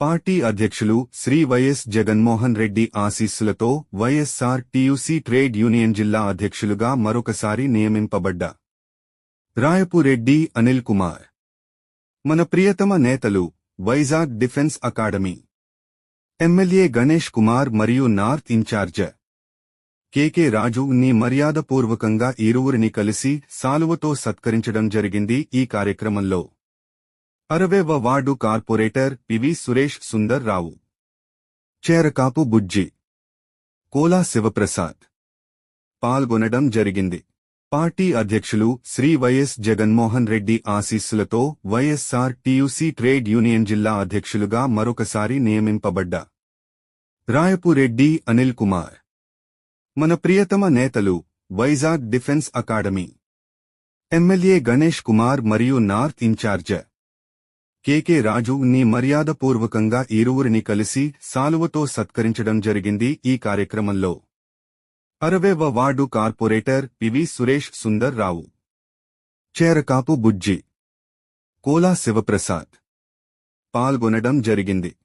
Party అధ్యక్షులు Shri YS Jaganmohan Reddy ఆశీస్సులతో YSR TUC trade union జిల్లా అధ్యక్షులుగా మరొకసారి నియమింపబడ్డ రాయపురెడ్డి అనిల్ కుమార్. మన ప్రియతమ నేతలు Vizag defence academy MLA Ganesh Kumar మరియు నార్త్ ఇన్ఛార్జ కేకే రాజు ని మర్యాదపూర్వకంగా ఇరువురిని కలిసి సాలువతో సత్కరించడం జరిగింది ఈ కార్యక్రమంలో. అరవేవ ward corporator PV Suresh Sundar Rao. Cherakapu Bujji. Kola Sivaprasad. పాల్గొనడం జరిగింది. పార్టీ అధ్యక్షులు శ్రీ వైఎస్ జగన్మోహన్ రెడ్డి ఆశీస్సులతో వైఎస్సార్ టీయూసీ ట్రేడ్ యూనియన్ జిల్లా అధ్యక్షులుగా మరొకసారి నియమింపబడ్డ రాయపురెడ్డి అనిల్ కుమార్. మన ప్రియతమ నేతలు Vizag defence academy. MLA Ganesh Kumar మరియు నార్త్ ఇన్ఛార్జర్. కేకే రాజు ని మర్యాదపూర్వకంగా ఇరువురిని కలిసి సాలువతో సత్కరించడం జరిగింది ఈ కార్యక్రమంలో. అరవేవ ward corporator PV Suresh Sundar Rao. Cherakapu Bujji. Kola Sivaprasad. పాల్గొనడం జరిగింది.